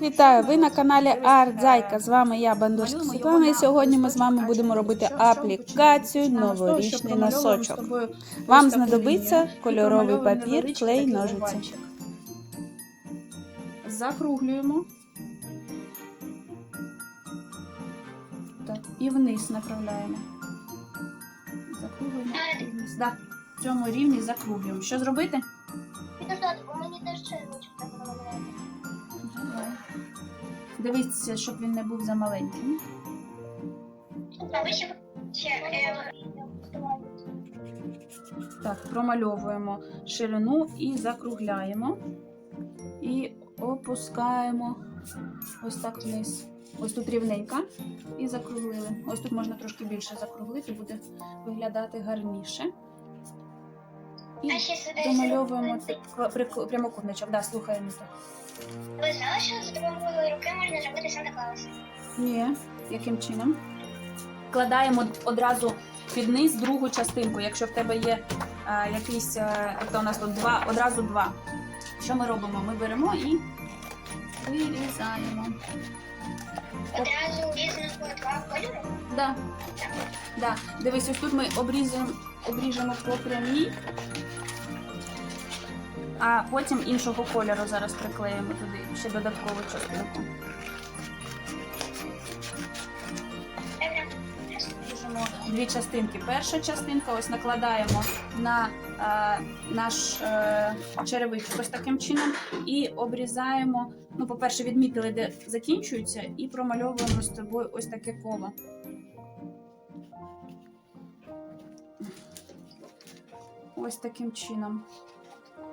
Вітаю! Ви на каналі Арт Зайка. З вами я, Бандурська Світлана, і сьогодні ми з вами будемо робити аплікацію новорічний носочок. Вам знадобиться кольоровий папір, клей, ножиці. Закруглюємо. І вниз направляємо. Закруглюємо і вниз. В цьому рівні закруглюємо. Що зробити? Підождати, бо мені теж. Давай. Дивіться, щоб він не був замаленьким. Е, Так, промальовуємо ширину і закругляємо. І опускаємо ось так вниз. Ось тут рівненько. І закруглили. Ось тут можна трошки більше закруглити, буде виглядати гарніше. І домальовуємо так, прямокутничок. Да, слухаємо. Ви знали, що за допомогою руки можна зробити Санта Клауса? Ні, яким чином? Вкладаємо одразу під низ другу частинку, якщо в тебе є а, якийсь, а, тобто у нас тут два, одразу два. Що ми робимо? Ми беремо і вирізаємо. Одразу різного два кольори. Да. Да. Дивись, ось тут ми обрізаємо, обріжемо по прямій, а потім іншого кольору зараз приклеїмо туди ще додаткову частинку. Дві частинки. Перша частинка ось накладаємо на е, наш е, черевичок ось таким чином і обрізаємо. Ну, по-перше, відмітили, де закінчується, і промальовуємо з тобою ось таке коло. Ось таким чином.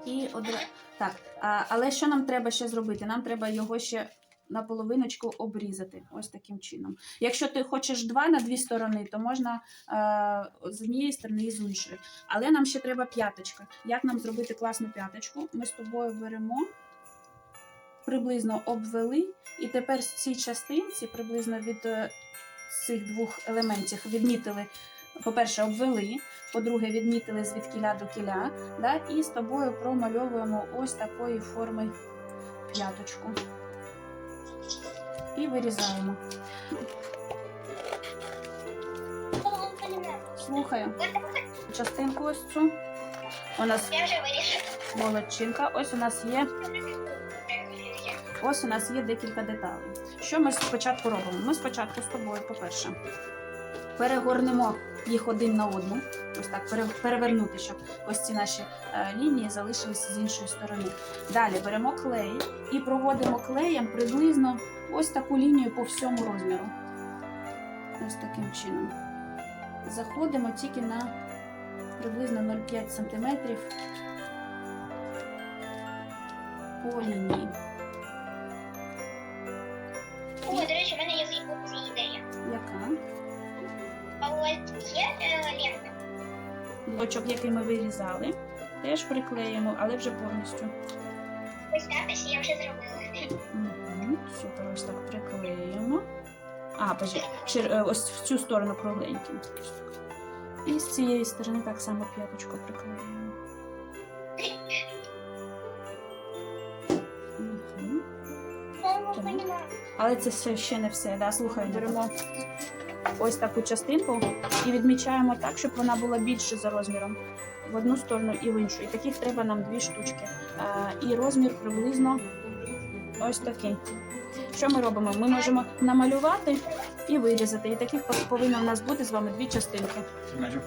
І одра... Так, а, але що нам треба ще зробити? Нам треба його ще на половиночку обрізати. Ось таким чином. Якщо ти хочеш два на дві сторони, то можна е, з однієї сторони і з іншої. Але нам ще треба п'яточка. Як нам зробити класну п'яточку? Ми з тобою беремо, приблизно обвели, і тепер з цій частинці, приблизно від е, цих двох елементів, відмітили. По-перше, обвели, по-друге, відмітили звідкіля до кіля, да, і з тобою промальовуємо ось такої форми п'яточку. І вирізаємо. Слухаю. Частинку ось цю. У нас молодчинка. Ось у нас є. Ось у нас є декілька деталей. Що ми спочатку робимо? Ми спочатку з тобою, по-перше, перегорнемо їх один на одну. Ось так, перевернути, щоб ось ці наші е, лінії залишилися з іншої сторони. Далі беремо клей і проводимо клеєм приблизно ось таку лінію по всьому розміру. Ось таким чином. Заходимо тільки на приблизно 0,5 см по лінії. О, до речі, в мене є ідея. Яка? А от є е, лента. Очок, який ми вирізали, теж приклеїмо, але вже повністю. Ось так, я вже зробила. Угу. Супер, ось так приклеїмо. А, боже, е, ось в цю сторону кругленьким. І з цієї сторони так само п'яточку приклеїмо. Угу. Але це все ще не все. Да? Слухай, беремо ось таку частинку і відмічаємо так, щоб вона була більше за розміром в одну сторону і в іншу. І таких треба нам дві штучки. І розмір приблизно ось такий. Що ми робимо? Ми можемо намалювати і вирізати. І таких повинно в нас бути з вами дві частинки.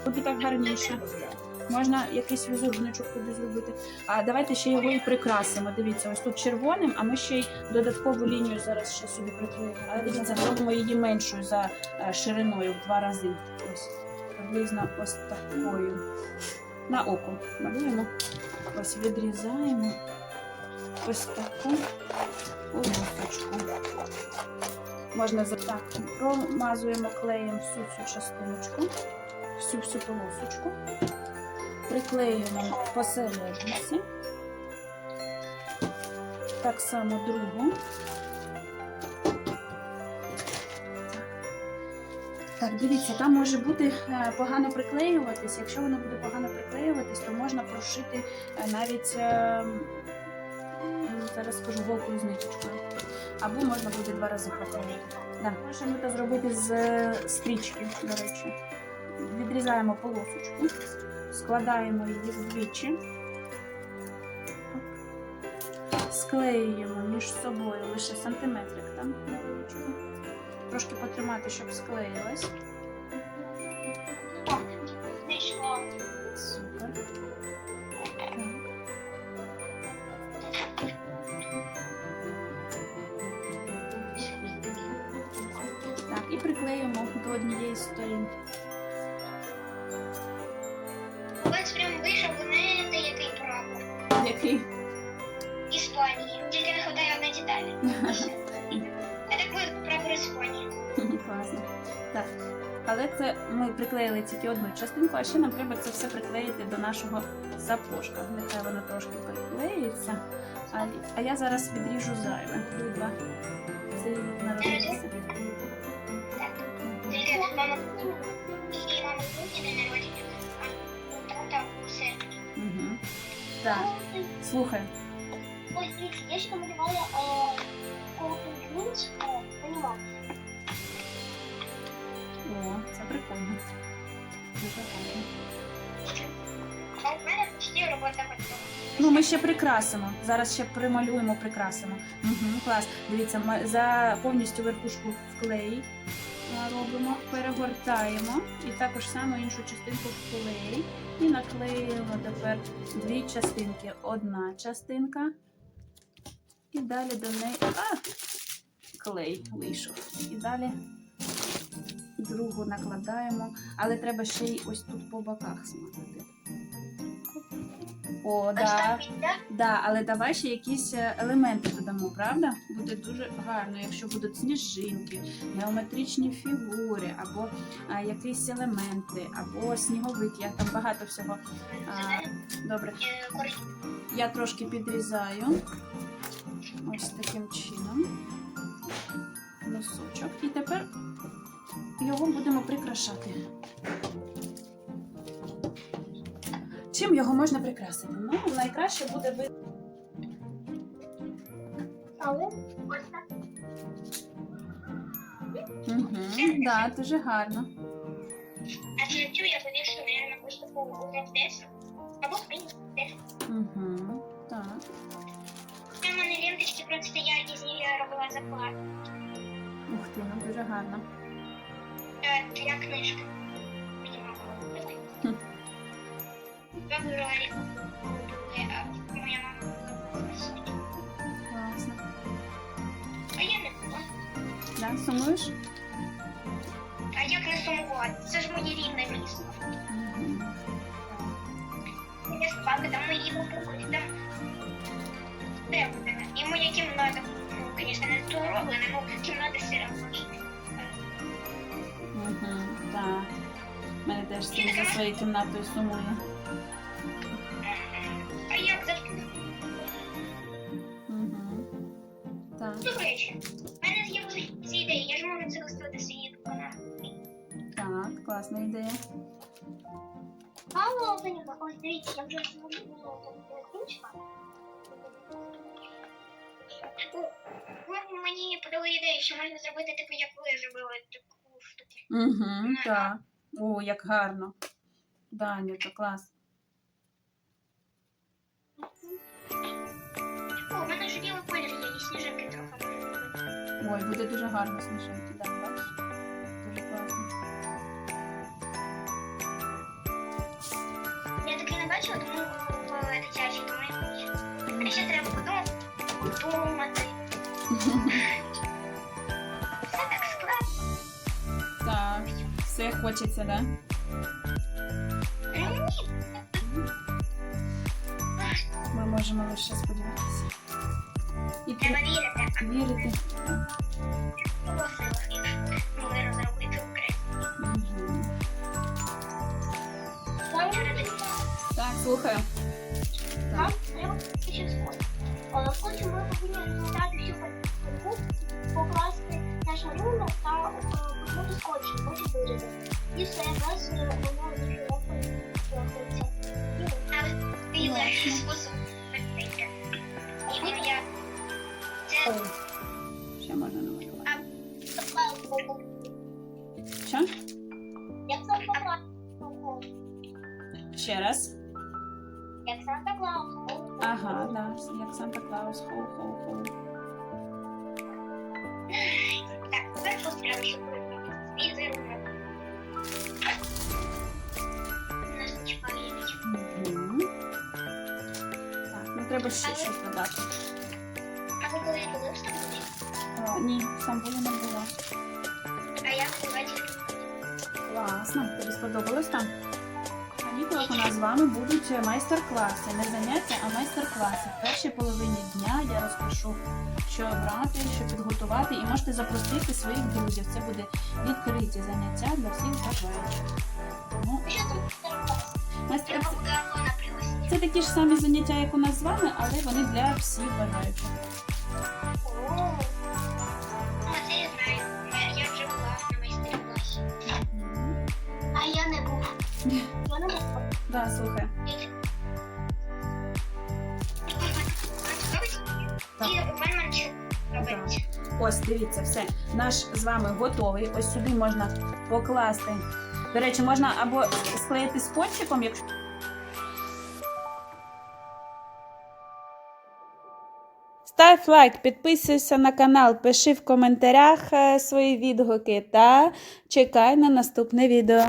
Буде так гарніше. Можна якийсь візеруночок туди зробити. А давайте ще його і прикрасимо. Дивіться, ось тут червоним, а ми ще й додаткову лінію зараз ще сюди приклеїмо. Дивіться, зробимо її меншою за е, шириною в два рази. Ось приблизно ось такою. На око малюємо. Ось відрізаємо ось таку полосочку. Можна за так промазуємо клеєм всю цю частиночку, всю всю полосочку. Приклеюємо посередниці. Так само другу. Так, дивіться, там може бути е, погано приклеюватись. Якщо воно буде погано приклеюватись, то можна прошити е, навіть е, зараз скажу голкою з ниточкою. або можна буде два рази проклеїти. Да. Можна ми це зробити з стрічки, до речі. Відрізаємо полосочку, складаємо її вдвічі, склеюємо між собою лише сантиметрик там невеличкий. Трошки потримати, щоб склеїлась. Супер. Так. Так, і приклеїмо до однієї сторінки. Класно. Так. Але це ми приклеїли тільки одну частинку, а ще нам треба це все приклеїти до нашого сапожка. Нехай воно трошки приклеїться. А, а я зараз відріжу зайве. Видва. Це серпні. Угу. Так, слухай. Дивіться, я ще намалювала Open анімацію. О, це прикольно. Ну, ми ще прикрасимо. Зараз ще прималюємо, прикрасимо. Угу, клас. Дивіться, ми за повністю верхушку вклей а, робимо, перегортаємо і також само іншу частинку вклей. І наклеюємо тепер дві частинки. Одна частинка. І далі до неї. А! Клей вийшов. І далі другу накладаємо, але треба ще й ось тут по боках смазати. О, да. да? Да, але давай ще якісь е, елементи додамо, правда? Буде дуже гарно, якщо будуть сніжинки, геометричні фігури, або а, якісь елементи, або сніговик. Я там багато всього. А, добре, Е, я трошки підрізаю. Ось таким чином. Носочок. І тепер його будемо прикрашати. Чим його можна прикрасити? Ну, найкраще буде ви. Угу, да, дуже гарно. А цю я повішу, поступово уже десь. Або в принципі. Угу, так. Там у мене ленточки просто я із них робила заклад. Ух ти, ну дуже гарно. Е, мама купила. Хм. Е, а Моя мама купила. Класно. А я не була. Да, сумуєш? А як не сумувати? Це ж моє рідне місто. Я собака, там мої бабуки, там де буде. І моя кімната, звісно, не зроблена, ну, кімната все Угу, так. Мене теж син за своєю кімнатою сумує. А як завжди? Угу. Так. До речі, в мене з'явилися ідеї, я ж можу це виставити свої канал. Так, класна ідея. Алло, Ваніка, ось дивіться, я вже зробила там. Мені подали ідею, що можна зробити таку, як ви зробили, таку штуку. Угу, так. О, як гарно. Даню, то клас. О, в мене ж білий колір є, і сніжинки трохи. Ой, буде дуже гарно сніжинки, да, бачиш? Дуже класно. Я таки не бачила, тому купила дитячий, тому я хочу. А ще треба так. Так, все хочеться, да? Ми можемо лише сподіватися. І Треба вірити, вірити. Так, слухаю. Нам треба сходити. Але потім ми повинні розглядати всю губці, покласти на шарунок та е, обкрути скотчем, потім вирізати. І все, без воно дуже рахується. Ще можна намалювати. Що? Як Санта Клаус. Ще раз. Як Санта Клаус. Ага, да, як Санта Клаус. Хоу-хоу-хоу. Не чіпають. Мгм. Так, ну треба ще щось додати. А ви коли були в Стамбулі? О, ні, сам було не була. А я ввечері. Класно, тобі сподобалось там? В канікулах у нас з вами будуть майстер-класи. Не заняття, а майстер-класи. В першій половині дня я розпишу, що брати, що підготувати, і можете запросити своїх друзів. Це буде відкриті заняття для всіх бажаючих. Тому майстер... Це такі ж самі заняття, як у нас з вами, але вони для всіх бажаючих. Да, слухай. Так. Ось, дивіться, все. Наш з вами готовий. Ось сюди можна покласти. До речі, можна або склеїти скотчиком, якщо. Став лайк, підписуйся на канал, пиши в коментарях е, свої відгуки та чекай на наступне відео.